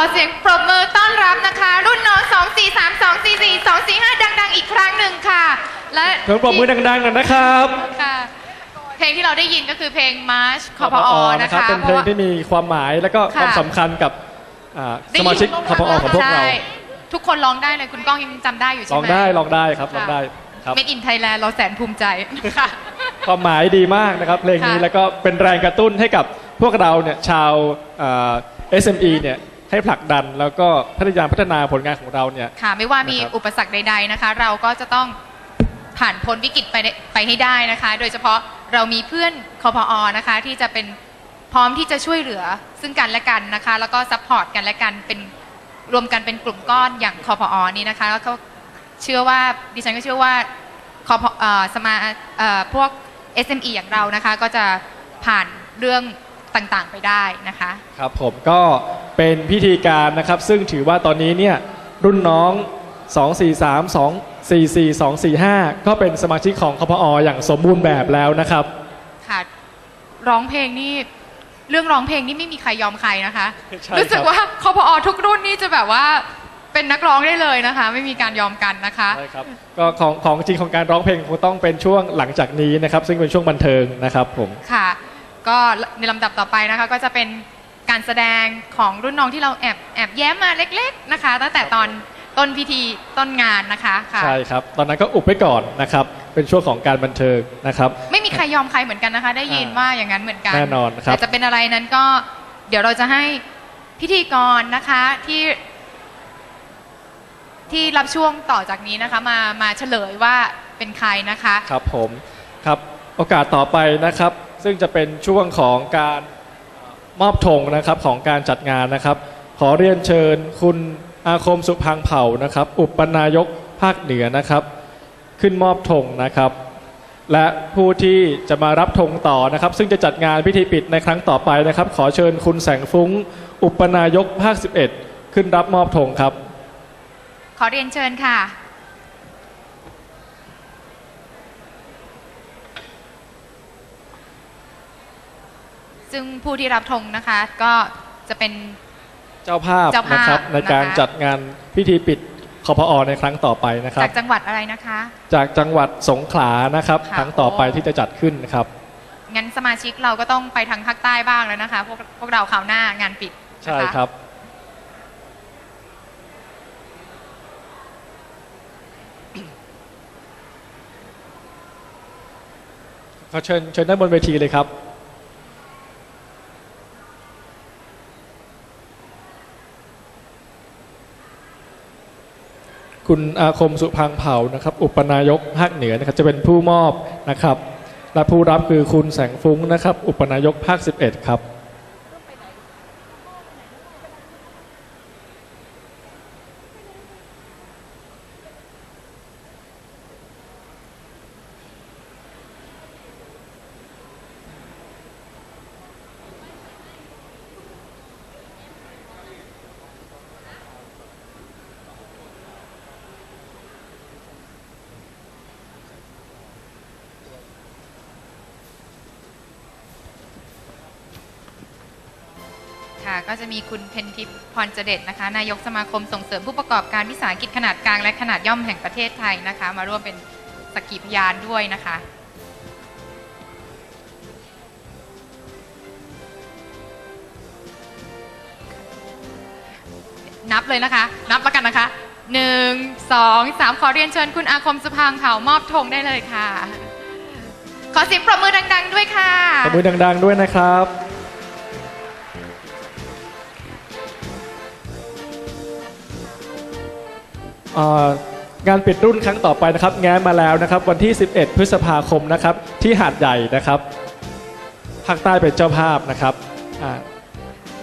อเสียงปรบมือต้อนรับนะคะ รุ่นน้อง2 4 3 2 4 4 2 4 5 ดัง ๆ อีกครั้งหนึ่งค่ะ และเสียงปรบมือดังๆหน่อยนะครับ ค่ะ เพลงที่เราได้ยินก็คือเพลง March คอพอนะคะเป็นเพลงที่มีความหมายและก็ค่ะความสำคัญกับอ่าได้สยินมาชิกคพอของพวกเราใช่ทุกคนร้องได้เลยคุณก้องยังจำได้อยู่ลใช่องไหมได้ลองได้ครับลองได้ครับเมดอินไทยแลนด์เราแสนภูมิใจค่ะความหมายดีมากนะครับ เพลงนี้ค่ะแล้วก็เป็นแรงกระตุ้นให้กับพวกเราเนี่ยชาวอ่า SME เนี่ย ให้ผลักดันแล้วก็พยายามพัฒนาผลงานของเราเนี่ยค่ะ ไม่ว่ามีนะครับอุปสรรคใด ๆนะคะ เราก็จะต้องผ่านพ้นวิกฤตไปได้ไปให้ได้นะคะ โดยเฉพาะเรามีเพื่อนคอพอนะคะ ที่จะเป็นพร้อมที่จะช่วยเหลือซึ่งกันและกันนะคะ แล้วก็ซัพพอร์ตกันและกันเป็นรวมกันเป็นกลุ่มก้อนอย่างคอพอนี้นะคะแล้วก็เชื่อว่าดิฉันก็เชื่อว่าคอพอสมาเอ่อพวก SME อย่างเรานะคะ ก็จะผ่านเรื่อง ต่างๆ ไปได้นะคะ ครับผมก็เป็นพิธีการนะครับ ซึ่งถือว่าตอนนี้เนี่ยรุ่นน้อง 243 244 245 ก็เป็นสมาชิกของคพออย่างสมบูรณ์แบบแล้วนะครับ ค่ะร้องเพลงนี่เรื่องร้องเพลงนี่ไม่มีใครยอมใครนะคะ ใช่รู้สึกครับว่าคอพอทุกรุ่นนี่จะแบบว่าเป็นนักร้องได้เลยนะคะ ไม่มีการยอมกันนะคะ ใช่ครับก็ของของจริงของการร้องเพลงคงต้องเป็นช่วงหลังจากนี้นะครับ ซึ่งเป็นช่วงบันเทิงนะครับผม ค่ะ ก็ในลำดับต่อไปนะคะ ก็จะเป็นการแสดงของรุ่นน้องที่เราแอบแอบแย้มมาเล็ก ๆนะคะ ตั้งแต่ตอนต้นพิธีต้นงานนะคะค่ะใช่ครับ ตอนนั้นก็อุบไว้ก่อนนะครับ เป็นช่วงของการบันเทิงนะครับ ไม่มีใครยอมใครเหมือนกันนะคะ ได้ยินอ่าว่าอย่างนั้นเหมือนกันแน่นอนครับแต่จะเป็นอะไรนั้นก็เดี๋ยวเราจะให้พิธีกรนะคะที่ ที่รับช่วงต่อจากนี้นะคะ มามาเฉลยว่าเป็นใครนะคะ ครับผมครับโอกาสต่อไปนะครับ ซึ่งจะเป็นช่วงของการมอบธงนะครับของการจัดงานนะครับ ขอเรียนเชิญคุณอาคมสุพังเผ่านะครับ อุปนายกภาคเหนือนะครับ ขึ้นมอบธงนะครับ และผู้ที่จะมารับธงต่อนะครับ ซึ่งจะจัดงานพิธีปิดในครั้งต่อไปนะครับ ขอเชิญคุณแสงฟุ้ง อุปนายกภาค 11 ขึ้นรับมอบธงครับ ขอเรียนเชิญค่ะ ซึ่งผู้ที่รับธงนะคะ ก็จะเป็น เจ้าภาพเจ้าภาพนะครับในการนะคะ จัดงานพิธีปิดคอพอในครั้งต่อไปนะครับ จากจังหวัดอะไรนะคะ จากจังหวัดสงขลานะครับค่ะ ครั้งต่อไปที่จะจัดขึ้นนะครับ งั้นสมาชิกเราก็ต้องไปทางภาคใต้บ้างแล้วนะคะ พวกพวกเราคราวหน้างานปิดนะะ ใช่ครับ ขอเชิญเชิญด้านบนเวทีเลยครับ คุณอาคมสุพังเผ่านะครับ อุปนายกภาคเหนือนะครับจะเป็นผู้มอบนะครับ และผู้รับคือคุณแสงฟุ้งนะครับ อุปนายกภาค 11 ครับ ค่ะ ก็จะมีคุณเพนทิพย์พรเจเด็ดนะคะ นายกสมาคมส่งเสริมผู้ประกอบการวิสาหกิจขนาดกลางและขนาดย่อมแห่งประเทศไทยนะคะ มาร่วมเป็นสักขีพยานด้วยนะคะนับเลยนะคะ นับแล้วกันนะคะหนึ่งสองสามขอเรียนเชิญคุณอาคมสุพังเผามอบธงได้เลยค่ะ ขอเสียงปรบมือดัง ๆ ด้วยค่ะขอบมือดัง ๆ ด้วยนะครับ งานปิดรุ่นครั้งต่อไปนะครับ แง้มมาแล้วนะครับ วันที่ 11 พฤษภาคมนะครับ ที่หาดใหญ่นะครับภาคใต้เป็นเจ้าภาพนะครับอ่า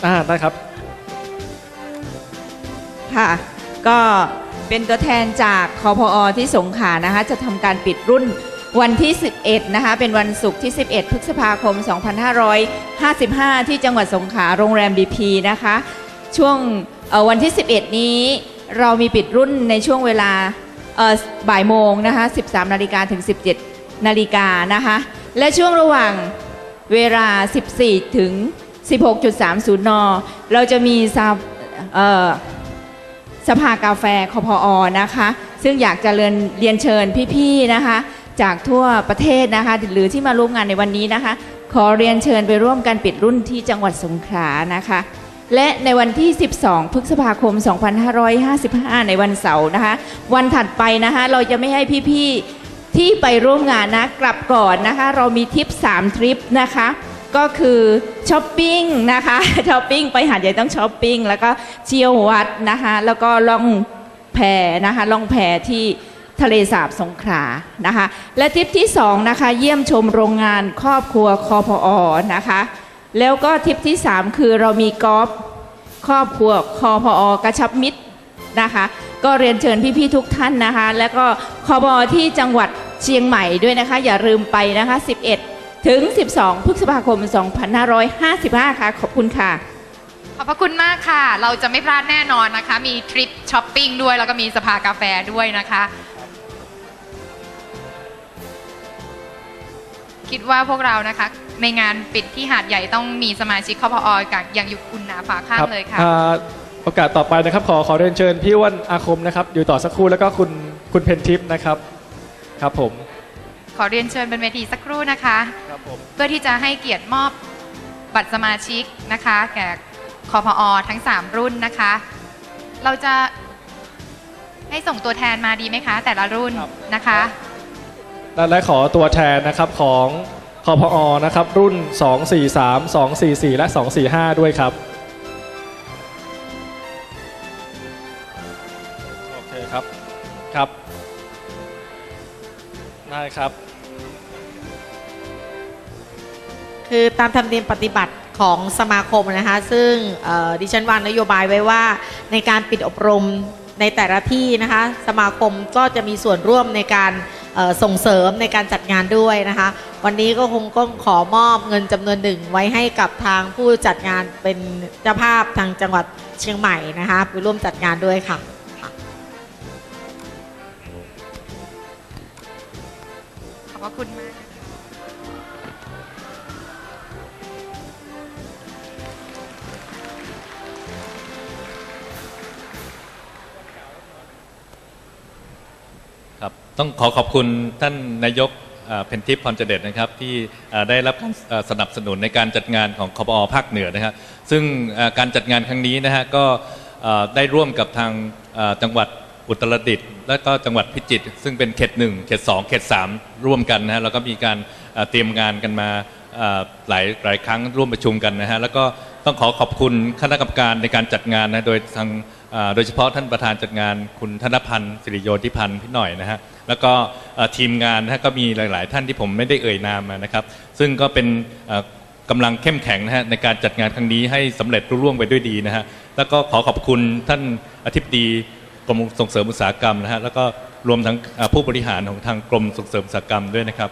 อ่าได้ครับค่ะ ก็เป็นตัวแทนจากคอพอที่สงขลานะคะ จะทำการปิดรุ่นวันที่ 11 นะคะ เป็นวันศุกร์ที่ 11 พฤษภาคม 2555 ที่จังหวัดสงขลาโรงแรมบีพีนะคะ ช่วงวันที่ 11 นี้ เรามีปิดรุ่นในช่วงเวลาบ่ายโมงนะคะ 13 นาฬิกาถึง 17 นาฬิกานะคะ และช่วงระหว่างเวลา 14 ถึง 16.30 น เราจะมีซาสภากาแฟคอพอนะคะ ซึ่งอยากจะเรียนเรียนเชิญพี่ ๆ นะคะ จากทั่วประเทศนะคะ หรือที่มาร่วมงานในวันนี้นะคะ ขอเรียนเชิญไปร่วมกันปิดรุ่นที่จังหวัดสงขลานะคะ และในวันที่ 12 พฤษภาคม 2555 ในวันเสาร์นะคะ วันถัดไปนะคะ เราจะไม่ให้พี่ๆ ที่ไปร่วมงานนะ กลับก่อนนะคะ เรามีทริป 3 ทริปนะคะ ก็คือช้อปปิ้งนะคะช้อปปิ้งไปหาดใหญ่ต้องช้อปปิ้ง แล้วก็เที่ยววัดนะคะ แล้วก็ล่องแพนะคะ ล่องแพที่ทะเลสาบสงขลานะคะ และทริปที่สองนะคะ เยี่ยมชมโรงงานครอบครัวคอพอนะคะ แล้วก็ทริปที่3คือเรามีกอล์ฟครอบครัวคอพอกระชับมิตรนะคะ ก็เรียนเชิญพี่ๆทุกท่านนะคะ แล้วก็คอบอที่จังหวัดเชียงใหม่ด้วยนะคะ อย่าลืมไปนะคะ 11 ถึง 12 พฤษภาคม 2555 ค่ะ ขอบคุณค่ะ ขอบพระคุณมากค่ะ เราจะไม่พลาดแน่นอนนะคะ มีทริปช้อปปิ้งด้วย แล้วก็มีสภากาแฟด้วยนะคะ คิดว่าพวกเรานะคะ ในงานปิดที่หาดใหญ่ต้องมีสมาชิกคพอกับอย่างอยู่คุณหนาฝาข้างเลยค่ะอ่าโอกาสต่อไปนะครับขอขอเรียนเชิญพี่อ้วันอาคมนะครับอยู่ต่อสักครู่แล้วก็คุณคุณเพนทิพย์นะครับครับผม ขอเรียนเชิญบนเวทีสักครู่นะคะครับผมเพื่อที่จะให้เกียรติมอบบัตรสมาชิกนะคะ แก่คอพอทั้ง 3 รุ่นนะคะ เราจะให้ส่งตัวแทนมาดีไหมคะ แต่ละรุ่นครับนะคะและและขอตัวแทนนะครับของ คอพอนะครับ รุ่น 243 244 และ 245 ด้วยครับ โอเคครับ ครับ ได้ครับ คือตามธรรมเนียมปฏิบัติของสมาคมนะคะ ซึ่งดิฉันวางนโยบายไว้ว่าในการปิดอบรมในแต่ละที่นะคะ สมาคมก็จะมีส่วนร่วมในการ ส่งเสริมในการจัดงานด้วยนะคะ วันนี้ก็คงต้องขอมอบเงินจำนวนหนึ่งไว้ให้กับทางผู้จัดงานเป็นเจ้าภาพทางจังหวัดเชียงใหม่นะคะไปร่วมจัดงานด้วยค่ะขอบพระคุณมาก ครับต้องขอขอบคุณท่านนายกเพนทิพย์พรเจเดชนะครับที่ได้รับการสนับสนุนในการจัดงานของคอปอภาคเหนือนะครับซึ่งการจัดงานครั้งนี้นะฮะก็ได้ร่วมกับทางจังหวัดอุตรดิตถ์และก็จังหวัดพิจิตรซึ่งเป็นเขตหนึ่งเขตสองเขตสามร่วมกันนะฮะแล้วก็มีการเตรียมงานกันมาหลายหลายครั้งร่วมประชุมกันนะฮะแล้วก็ ต้องขอขอบคุณคณะกรรมการในการจัดงานนะโดยทางโดยเฉพาะท่านประธานจัดงานคุณธนพันธ์สิริโยธิพันธ์พี่หน่อยนะฮะแล้วก็ทีมงานนะฮะก็มีหลาย ๆ ท่านที่ผมไม่ได้เอ่ยนามนะครับ ซึ่งก็เป็นกำลังเข้มแข็งนะฮะในการจัดงานครั้งนี้ให้สำเร็จรุ่ร่วงไปด้วยดีนะฮะแล้วก็ขอขอบคุณท่านอธิบดีกรมส่งเสริมอุตสาหกรรมนะฮะแล้วก็รวมทั้งผู้บริหารของทางกรมส่งเสริมอุตสาหกรรมด้วยนะครับ